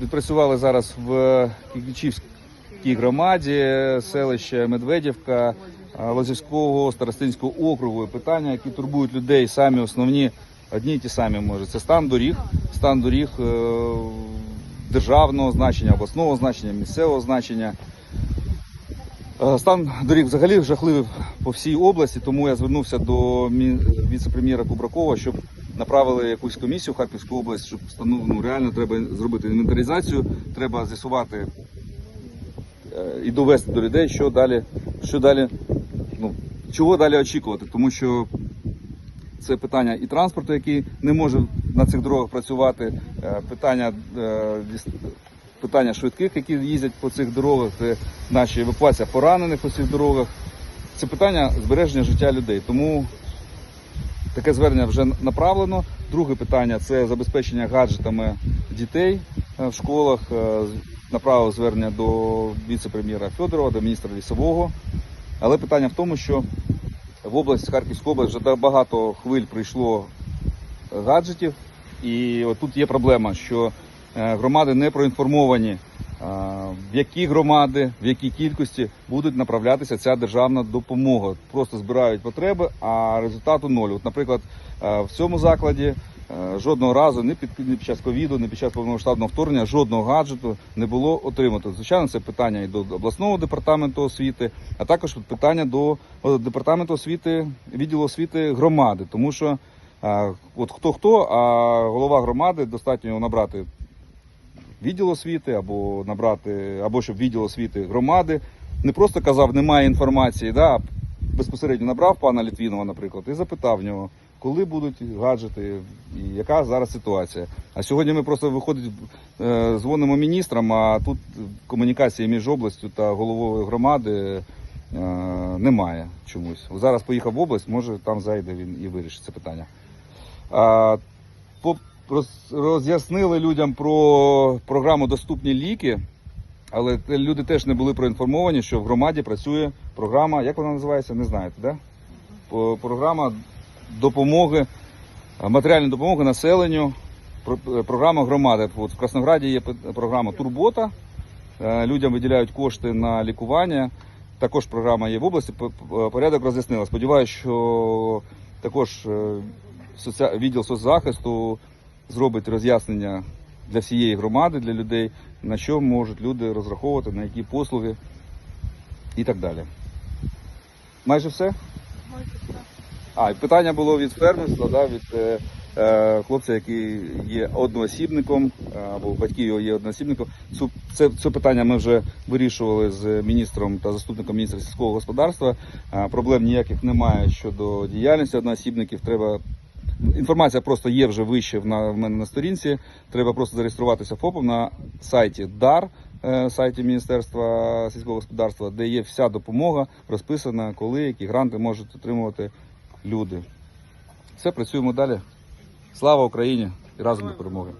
відпрацювали зараз в Кігічівській громаді, селище Медведівка, е, Лозівського старостинського округу. Питання, які турбують людей, самі основні, одні й ті самі може. Це стан доріг, стан доріг е, державного значення, обласного значення, місцевого значення. Е, Стан доріг взагалі жахливий по всій області, тому я звернувся до віце-прем'єра Кубракова, щоб направили якусь комісію в Харківську область, щоб ну, реально треба зробити інвентаризацію, треба з'ясувати е, і довести до людей, що далі, що далі, ну, чого далі очікувати, тому що це питання і транспорту, який не може на цих дорогах працювати, е, питання, е, питання швидких, які їздять по цих дорогах, це наші евакуація поранених по цих дорогах. Це питання збереження життя людей. Тому таке звернення вже направлено. Друге питання це забезпечення гаджетами дітей е, в школах. Е, Направив звернення до віце-прем'єра Федорова, до міністра лісового. Але питання в тому, що в область, Харківську область вже багато хвиль прийшло гаджетів, і от тут є проблема, що е, громади не проінформовані, е, в які громади, в якій кількості будуть направлятися ця державна допомога. Просто збирають потреби, а результату ноль. От, наприклад, е, в цьому закладі е, жодного разу ні під, ні під час ковіду, ні під час повномасштабного вторгнення жодного гаджету не було отримано. Звичайно, це питання і до обласного департаменту освіти, а також питання до е, департаменту освіти, відділу освіти громади, тому що от хто хто, а голова громади достатньо набрати відділ освіти або набрати, або щоб відділ освіти громади. Не просто казав, немає інформації, да, а безпосередньо набрав пана Літвінова, наприклад, і запитав в нього, коли будуть гаджети і яка зараз ситуація. А сьогодні ми просто виходить, е, дзвонимо міністрам, а тут комунікації між областю та головою громади е, немає чомусь. Зараз поїхав в область, може там зайде він і вирішить це питання. Роз'яснили людям про програму Доступні ліки, але люди теж не були проінформовані, що в громаді працює програма, як вона називається, не знаєте, да? Програма допомоги, матеріальної допомоги населенню, е, програма громади. От в Краснограді є програма Турбота. Е, Людям виділяють кошти на лікування. Також програма є в області. Порядок роз'яснила. Сподіваюся, що також е, відділ соцзахисту зробить роз'яснення для всієї громади, для людей, на що можуть люди розраховувати, на які послуги і так далі. Майже все? А, і питання було від фермерства, да, від е, е, хлопця, який є одноосібником, е, або батьків його є одноосібником. Цю, це, це питання ми вже вирішували з міністром та заступником міністра сільського господарства. Е, проблем ніяких немає щодо діяльності одноосібників. Треба Інформація просто є вже вище в, мене на сторінці. Треба просто зареєструватися ФОПом на сайті ДАР, е, сайті Міністерства сільського господарства, де є вся допомога розписана, коли які гранти можуть отримувати люди. Все, працюємо далі. Слава Україні і разом до перемоги.